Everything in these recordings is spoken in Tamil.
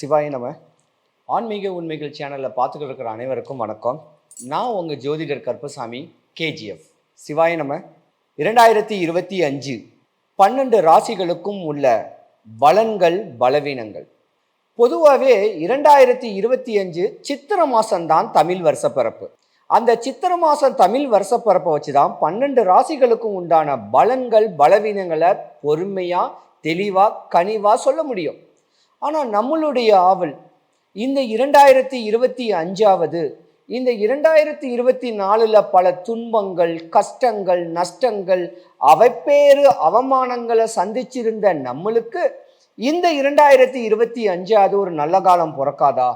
சிவாய நம்ம ஆன்மீக உண்மைகள் சேனலில் பார்த்துக்கிட்டு இருக்கிற அனைவருக்கும் வணக்கம். நான் உங்கள் ஜோதிடர் கருப்பசாமி கேஜிஎஃப் சிவாய நம்ம இரண்டாயிரத்தி இருபத்தி அஞ்சு பன்னெண்டு ராசிகளுக்கும் உள்ள பலன்கள் பலவீனங்கள். பொதுவாகவே இரண்டாயிரத்தி இருபத்தி அஞ்சு சித்திர மாதம்தான் தமிழ் வருஷப்பிறப்பு அந்த சித்திர மாதம் தமிழ் வருஷப்பிறப்பை வச்சு தான் பன்னெண்டு ராசிகளுக்கும் உண்டான பலன்கள் பலவீனங்களை பொறுமையாக தெளிவாக கனிவாக சொல்ல முடியும். ஆனால் நம்மளுடைய ஆவல் இந்த இரண்டாயிரத்தி இருபத்தி அஞ்சாவது இந்த இரண்டாயிரத்தி இருபத்தி நாலில் பல துன்பங்கள் கஷ்டங்கள் நஷ்டங்கள் அவைப்பேறு அவமானங்களை சந்திச்சிருந்த நம்மளுக்கு இந்த இரண்டாயிரத்தி இருபத்தி அஞ்சாவது ஒரு நல்ல காலம் பிறக்காதா?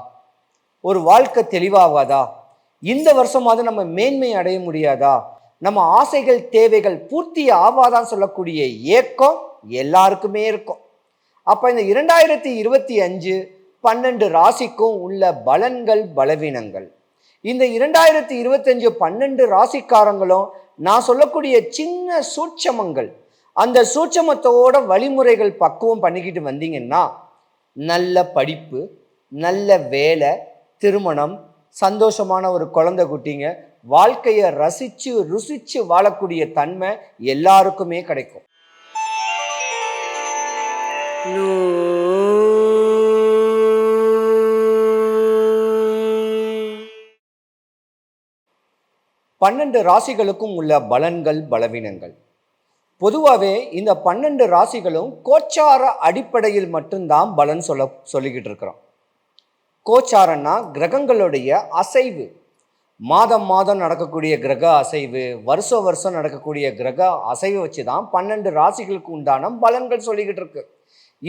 ஒரு வாழ்க்கை தெளிவாகாதா? இந்த வருஷமாவது நம்ம மேன்மை அடைய முடியாதா? நம்ம ஆசைகள் தேவைகள் பூர்த்தி ஆவாதான் சொல்லக்கூடிய ஏக்கம் எல்லாருக்குமே இருக்கும். அப்போ இந்த இரண்டாயிரத்தி இருபத்தி அஞ்சு பன்னெண்டு ராசிக்கும் உள்ள பலன்கள் பலவீனங்கள். இந்த இரண்டாயிரத்தி இருபத்தஞ்சு பன்னெண்டு ராசிக்காரங்களும் நான் சொல்லக்கூடிய சின்ன சூட்சமங்கள் அந்த சூட்சமத்தோட வழிமுறைகள் பக்குவம் பண்ணிக்கிட்டு வந்தீங்கன்னா நல்ல படிப்பு நல்ல வேலை திருமணம் சந்தோஷமான ஒரு குழந்தை குட்டிங்க வாழ்க்கையை ரசித்து ருசித்து வாழக்கூடிய தன்மை எல்லாருக்குமே கிடைக்கும். பன்னெண்டு ராசிகளுக்கும் உள்ள பலன்கள் பலவீனங்கள். பொதுவாகவே இந்த பன்னெண்டு ராசிகளும் கோச்சார அடிப்படையில் மட்டும்தான் பலன் சொல்ல சொல்லிக்கிட்டு இருக்கிறோம். கோச்சாரன்னா கிரகங்களுடைய அசைவு. மாதம் மாதம் நடக்கக்கூடிய கிரக அசைவு வருஷம் வருஷம் நடக்கக்கூடிய கிரக அசைவை வச்சு தான் பன்னெண்டு ராசிகளுக்கு உண்டான பலன்கள் சொல்லிக்கிட்டு இருக்கு.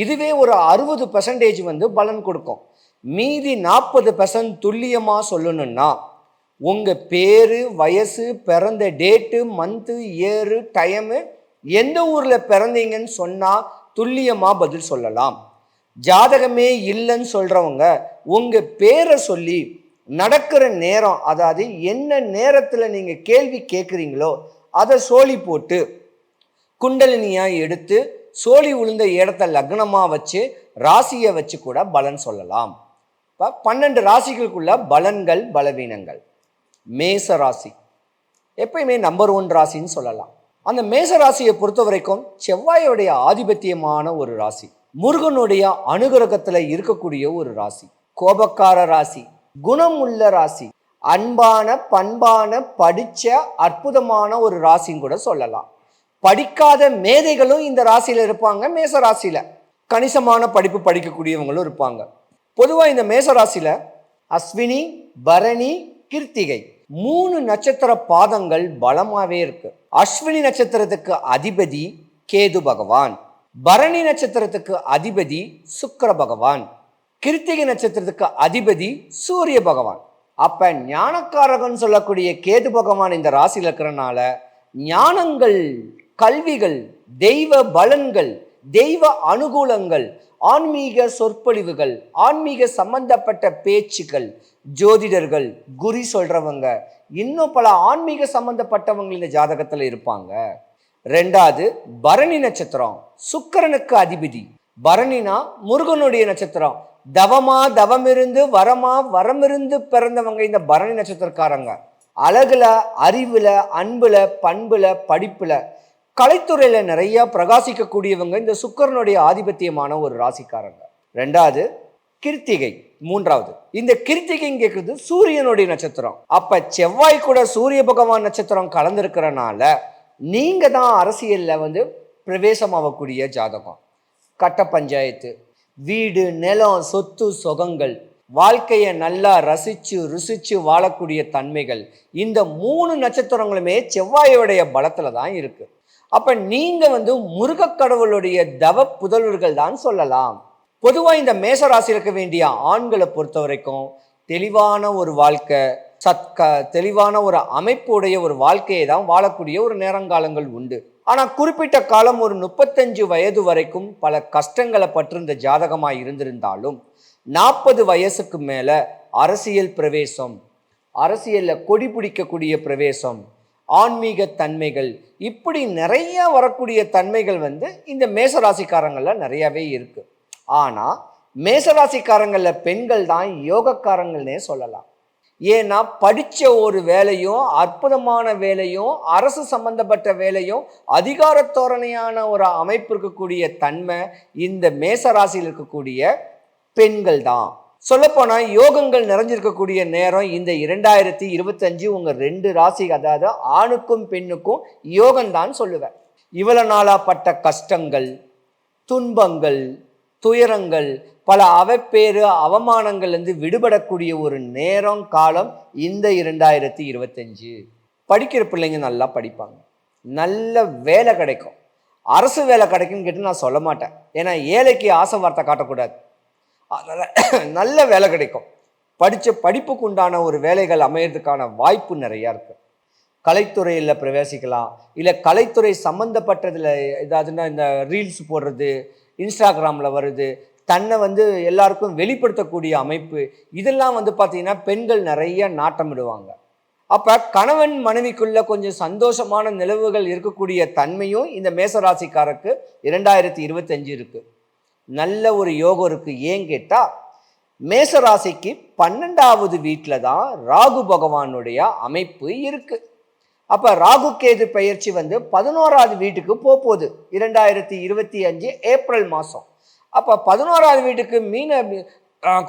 இதுவே ஒரு அறுபது பர்சன்டேஜ் வந்து பலன் கொடுக்கும். மீதி நாற்பது பர்சன்ட் துல்லியமாக சொல்லணும்னா உங்கள் பேர் வயசு பிறந்த டேட்டு மந்த்து இயரு டைமு எந்த ஊரில் பிறந்தீங்கன்னு சொன்னால் துல்லியமாக பதில் சொல்லலாம். ஜாதகமே இல்லைன்னு சொல்கிறவங்க உங்கள் பேரை சொல்லி நடக்கிற நேரம் அதாவது என்ன நேரத்தில் நீங்கள் கேள்வி கேட்குறீங்களோ அதை சோழி போட்டு குண்டலினியாக எடுத்து சோழி உளுந்த இடத்த லக்னமாக வச்சு ராசியை வச்சு கூட பலன் சொல்லலாம். இப்போ பன்னெண்டு ராசிகளுக்குள்ள பலன்கள் பலவீனங்கள். மேச ராசி. எப்பயுமே நம்பர் ஒன் ராசின்னு சொல்லலாம். அந்த மேச ராசியை பொறுத்த வரைக்கும் செவ்வாயோடைய ஆதிபத்தியமான ஒரு ராசி. முருகனுடைய அனுகிரகத்தில் இருக்கக்கூடிய ஒரு ராசி. கோபக்கார ராசி. குணம் உள்ள ராசி. அன்பான பண்பான படித்த அற்புதமான ஒரு ராசின்னு கூட சொல்லலாம். படிக்காத மேதைகளும் இந்த ராசியில் இருப்பாங்க. மேச ராசியில் கணிசமான படிப்பு படிக்கக்கூடியவங்களும் இருப்பாங்க. பொதுவாக இந்த மேச ராசியில் அஸ்வினி பரணி கிருத்திகை மூணு நட்சத்திர பாதங்கள் பலமாகவே இருக்கு. அஸ்வினி நட்சத்திரத்துக்கு அதிபதி கேது பகவான். பரணி நட்சத்திரத்துக்கு அதிபதி சுக்கர பகவான். கிருத்திகை நட்சத்திரத்துக்கு அதிபதி சூரிய பகவான். அப்ப ஞானக்காரகன் சொல்லக்கூடிய கேது பகவான் இந்த ராசியில் இருக்கிறனால ஞானங்கள் கல்விகள் தெய்வ பலன்கள் தெய்வ அனுகூலங்கள் ஆன்மீக சொற்பொழிவுகள் ஆன்மீக சம்பந்தப்பட்ட பேச்சுக்கள் ஜோதிடர்கள் குறி சொல்கிறவங்க இன்னும் பல ஆன்மீக சம்பந்தப்பட்டவங்க இந்த ஜாதகத்தில் இருப்பாங்க. ரெண்டாவது பரணி நட்சத்திரம் சுக்கரனுக்கு அதிபதி. பரணினா முருகனுடைய நட்சத்திரம். தவமா தவமிருந்து வரமா வரமிருந்து பிறந்தவங்க இந்த பரணி நட்சத்திரக்காரங்க. அழகுல அறிவுல அன்புல பண்புல படிப்புல கலைத்துறையில் நிறையா பிரகாசிக்கக்கூடியவங்க இந்த சுக்கரனுடைய ஆதிபத்தியமான ஒரு ராசிக்காரங்க. ரெண்டாவது கிருத்திகை. மூன்றாவது இந்த கிருத்திகைங்கிறது சூரியனுடைய நட்சத்திரம். அப்ப செவ்வாய் கூட சூரிய பகவான் நட்சத்திரம் கலந்துருக்கிறனால நீங்க தான் அரசியல்ல வந்து பிரவேசமாகக்கூடிய ஜாதகம். கட்ட பஞ்சாயத்து வீடு நிலம் சொத்து சொகங்கள் வாழ்க்கையை நல்லா ரசித்து ருசித்து வாழக்கூடிய தன்மைகள் இந்த மூணு நட்சத்திரங்களுமே செவ்வாயோடைய பலத்தில் தான் இருக்குது அப்போ நீங்கள் வந்து முருகக் கடவுளுடைய தவ புதல்வர்கள் தான் சொல்லலாம். பொதுவாக இந்த மேச இருக்க வேண்டிய ஆண்களை பொறுத்த வரைக்கும் தெளிவான ஒரு வாழ்க்கை சத்க தெளிவான ஒரு அமைப்புடைய ஒரு வாழ்க்கையை தான் வாழக்கூடிய ஒரு நேரங்காலங்கள் உண்டு. ஆனால் குறிப்பிட்ட காலம் ஒரு முப்பத்தஞ்சு வயது வரைக்கும் பல கஷ்டங்களை பற்றிருந்த ஜாதகமாக இருந்திருந்தாலும் நாற்பது வயசுக்கு மேலே அரசியல் பிரவேசம் அரசியலில் கொடி பிடிக்கக்கூடிய பிரவேசம் ஆன்மீக தன்மைகள். இப்படி நிறைய வரக்கூடிய தன்மைகள் வந்து இந்த மேசராசிக்காரங்களில் நிறையாவே இருக்குது ஆனால் மேசராசிக்காரங்களில் பெண்கள் தான் யோகக்காரங்கள்னே சொல்லலாம். ஏன்னா படித்த ஒரு வேலையும் அற்புதமான வேலையும் அரசு சம்பந்தப்பட்ட வேலையும் அதிகார தோரணையான ஒரு அமைப்பு இருக்கக்கூடிய தன்மை இந்த மேசராசியில் இருக்கக்கூடிய பெண்கள் தான். சொல்லப்போனால் யோகங்கள் நிறைஞ்சிருக்கக்கூடிய நேரம் இந்த இரண்டாயிரத்தி இருபத்தஞ்சு உங்கள் ரெண்டு ராசி அதாவது ஆணுக்கும் பெண்ணுக்கும் யோகம்தான் சொல்லுவேன். இவ்வளோ நாளாப்பட்ட கஷ்டங்கள் துன்பங்கள் துயரங்கள் பல அவப்பேறு அவமானங்கள்லேருந்து விடுபடக்கூடிய ஒரு நேரம் காலம் இந்த இரண்டாயிரத்தி இருபத்தஞ்சு. படிக்கிற பிள்ளைங்க நல்லா படிப்பாங்க. நல்ல வேலை கிடைக்கும். அரசு வேலை கிடைக்கும்னு கேட்டு நான் சொல்ல மாட்டேன். ஏன்னா ஏழைக்கு ஆசை வார்த்தை காட்டக்கூடாது. அதனால் நல்ல வேலை கிடைக்கும். படித்த படிப்புக்கு உண்டான ஒரு வேலைகள் அமையிறதுக்கான வாய்ப்பு நிறையா இருக்குது கலைத்துறையில் பிரவேசிக்கலாம். இல்லை கலைத்துறை சம்மந்தப்பட்டதில் ஏதாவதுன்னா இந்த ரீல்ஸ் போடுறது இன்ஸ்டாகிராமில் வருது தன்னை வந்து எல்லாருக்கும் வெளிப்படுத்தக்கூடிய அமைப்பு இதெல்லாம் வந்து பார்த்திங்கன்னா பெண்கள் நிறைய நாட்டமிடுவாங்க. அப்போ கணவன் மனைவிக்குள்ள கொஞ்சம் சந்தோஷமான நிலவுகள் இருக்கக்கூடிய தன்மையும் இந்த மேசராசிக்காரருக்கு இரண்டாயிரத்தி இருபத்தஞ்சு இருக்குது நல்ல ஒரு யோகம் இருக்குது ஏன் கேட்டால் மேசராசிக்கு பன்னெண்டாவது வீட்டில் தான் ராகு பகவானுடைய அமைப்பு இருக்குது அப்போ ராகு கேது பயிற்சி வந்து பதினோராவது வீட்டுக்கு போகுது. இரண்டாயிரத்தி இருபத்தி அஞ்சு ஏப்ரல் மாதம் அப்போ பதினோராவது வீட்டுக்கு மீன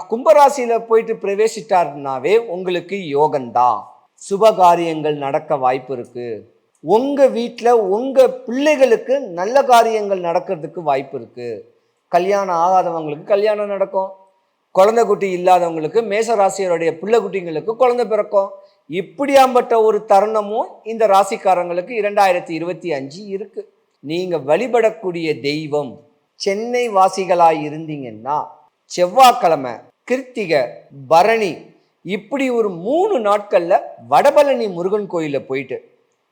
கும்பராசியில் போயிட்டு பிரவேசிட்டாருனாவே உங்களுக்கு யோகம்தான் சுபகாரியங்கள் நடக்க வாய்ப்பு இருக்குது உங்கள் வீட்டில் உங்கள் பிள்ளைகளுக்கு நல்ல காரியங்கள் நடக்கிறதுக்கு வாய்ப்பு இருக்குது கல்யாணம் ஆகாதவங்களுக்கு கல்யாணம் நடக்கும். குழந்தை குட்டி இல்லாதவங்களுக்கு மேசராசியருடைய பிள்ளை குட்டிங்களுக்கு குழந்தை பிறக்கும். இப்படியாம்பட்ட ஒரு தருணமும் இந்த ராசிக்காரங்களுக்கு இரண்டாயிரத்தி இருபத்தி அஞ்சு இருக்கு. நீங்க வழிபடக்கூடிய தெய்வம் சென்னை வாசிகளாய் இருந்தீங்கன்னா செவ்வாய்க்கிழமை கிருத்திக பரணி இப்படி ஒரு மூணு நாட்களில் வடபழனி முருகன் கோயிலில் போயிட்டு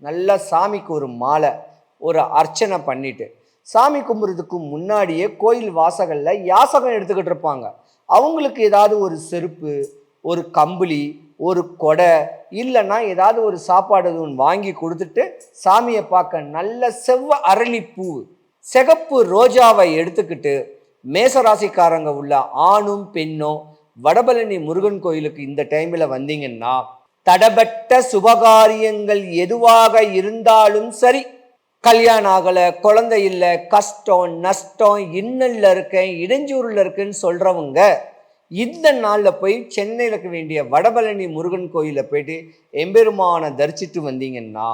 நல்லா சாமிக்கு ஒரு மாலை ஒரு அர்ச்சனை பண்ணிட்டு சாமி கும்பிட்றதுக்கு முன்னாடியே கோயில் வாசகளில் யாசகம் எடுத்துக்கிட்டு இருப்பாங்க. அவங்களுக்கு ஏதாவது ஒரு செருப்பு ஒரு கம்பளி ஒரு கொடை இல்லைன்னா ஏதாவது ஒரு சாப்பாடு ஒன்று வாங்கி கொடுத்துட்டு சாமியை பார்க்க நல்ல செவ்வ அரளிப்பூ சிகப்பு ரோஜாவை எடுத்துக்கிட்டு மேசராசிக்காரங்க உள்ள ஆணும் பெண்ணும் வடபழனி முருகன் கோயிலுக்கு இந்த டைமில் வந்தீங்கன்னா தடபட்ட சுபகாரியங்கள் எதுவாக இருந்தாலும் சரி கல்யாணம் ஆகலை குழந்தை இல்லை கஷ்டம் நஷ்டம் இன்னலில் இருக்கேன் இடைஞ்சூரில் இருக்குன்னு சொல்கிறவங்க இந்த நாளில் போய் சென்னையில் இருக்க வேண்டிய வடபழனி முருகன் கோயிலில் போயிட்டு எம்பெருமானை தரிசித்து வந்தீங்கன்னா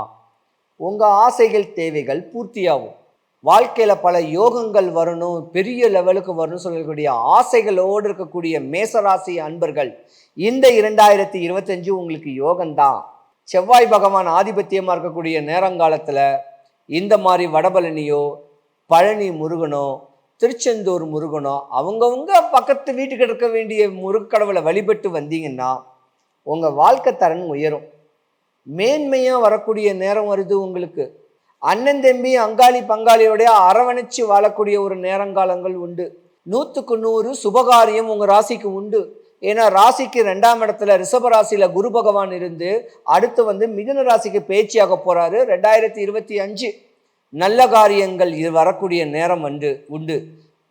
உங்கள் ஆசைகள் தேவைகள் பூர்த்தியாகும். வாழ்க்கையில் பல யோகங்கள் வரணும் பெரிய லெவலுக்கு வரணும்னு சொல்லக்கூடிய ஆசைகளோடு இருக்கக்கூடிய மேசராசி அன்பர்கள் இந்த இரண்டாயிரத்தி இருபத்தஞ்சு உங்களுக்கு யோகம்தான். செவ்வாய் பகவான் ஆதிபத்தியமாக இருக்கக்கூடிய நேரங்காலத்தில் இந்த மாதிரி வடபழனியோ பழனி முருகனோ திருச்செந்தூர் முருகனோ அவங்கவுங்க பக்கத்து வீட்டுக்கு இருக்க வேண்டிய முருகக்கடவுளை வழிபட்டு வந்தீங்கன்னா உங்கள் வாழ்க்கை தரன் உயரும். மேன்மையாக வரக்கூடிய நேரம் வருது உங்களுக்கு. அண்ணன் தம்பி அங்காளி பங்காளியோடைய அரவணைச்சு வாழக்கூடிய ஒரு நேரங்காலங்கள் உண்டு. நூற்றுக்கு நூறு சுபகாரியம் உங்கள் ராசிக்கு உண்டு. ஏன்னா ராசிக்கு ரெண்டாம் இடத்துல ரிஷப ராசியில் குரு பகவான் இருந்து அடுத்து வந்து மிதுன ராசிக்கு பேச்சியாக போகிறாரு ரெண்டாயிரத்தி இருபத்தி அஞ்சு நல்ல காரியங்கள் இது வரக்கூடிய நேரம் வந்து உண்டு.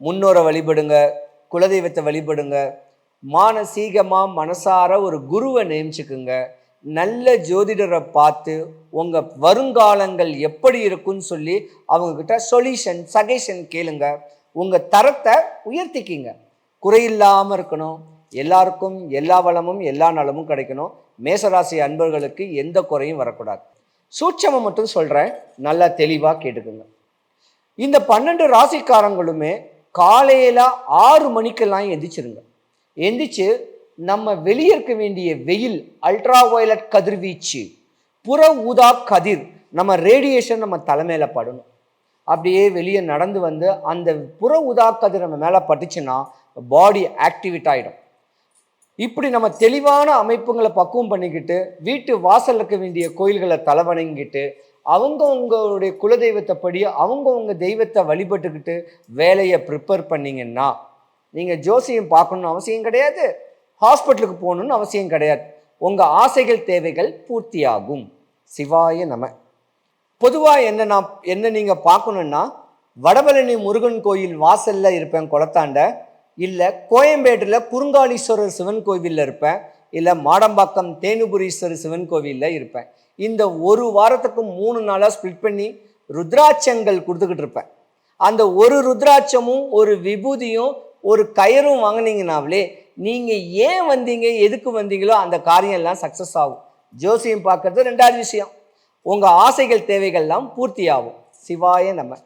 முன்னோரை வழிபடுங்க குலதெய்வத்தை வழிபடுங்க. மானசீகமாக மனசார ஒரு குருவை நியமிச்சுக்குங்க. நல்ல ஜோதிடரை பார்த்து உங்கள் வருங்காலங்கள் எப்படி இருக்குன்னு சொல்லி அவங்கக்கிட்ட சொல்யூஷன் சஜஷன் கேளுங்க. உங்கள் தரத்தை உயர்த்திக்கிங்க. குறையில்லாமல் இருக்கணும். எல்லாருக்கும் எல்லா வளமும் எல்லா நலமும் கிடைக்கணும். மேசராசி அன்பர்களுக்கு எந்த குறையும் வரக்கூடாது. சூட்சமம் மட்டும் சொல்கிறேன் நல்லா தெளிவாக கேட்டுக்குங்க. இந்த பன்னெண்டு ராசிக்காரங்களுமே காலையில் ஆறு மணிக்கெல்லாம் எந்திரிச்சிருங்க. எந்திரிச்சு நம்ம வெளியே இருக்க வேண்டிய வெயில் அல்ட்ரா வயலட் கதிர்வீச்சு புற ஊதா கதிர் நம்ம ரேடியேஷன் நம்ம தலைமையில் படணும். அப்படியே வெளியே நடந்து வந்து அந்த புற ஊதா கதிர் நம்ம மேலே பட்டுச்சுன்னா பாடி ஆக்டிவேட் ஆகிடும் இப்படி நம்ம தெளிவான அமைப்புங்களை பக்குவம் பண்ணிக்கிட்டு வீட்டு வாசல் இருக்க வேண்டிய கோயில்களை தலைவணங்கிட்டு அவங்கவுங்களுடைய குலதெய்வத்தை படி அவங்கவுங்க தெய்வத்தை வழிபட்டுக்கிட்டு வேலையை ப்ரிப்பேர் பண்ணிங்கன்னா நீங்கள் ஜோசியம் பார்க்கணுன்னு அவசியம் கிடையாது. ஹாஸ்பிட்டலுக்கு போகணுன்னு அவசியம் கிடையாது. உங்கள் ஆசைகள் தேவைகள் பூர்த்தியாகும். சிவாய நம. பொதுவாக என்ன நான் என்ன நீங்கள் பார்க்கணுன்னா வடபழனி முருகன் கோயில் வாசலில் இருப்பேன் குளத்தாண்ட. இல்லை கோயம்பேட்டில் குறுங்காலீஸ்வரர் சிவன் கோவிலில் இருப்பேன் இல்லை மாடம்பாக்கம் தேனுபுரீஸ்வரர் சிவன் கோவிலில் இருப்பேன். இந்த ஒரு வாரத்துக்கு மூணு நாளாக ஸ்ப்ளிட் பண்ணி ருத்ராட்சங்கள் கொடுத்துக்கிட்டு இருப்பேன். அந்த ஒரு ருத்ராட்சமும் ஒரு விபூதியும் ஒரு கயிறும் வாங்கினீங்கனாலே நீங்கள் ஏன் வந்தீங்க எதுக்கு வந்தீங்களோ அந்த காரியம் எல்லாம் சக்ஸஸ் ஆகும். ஜோசியம் பார்க்கறது ரெண்டாவது விஷயம். உங்கள் ஆசைகள் தேவைகள்லாம் பூர்த்தி ஆகும் சிவாய நம்ம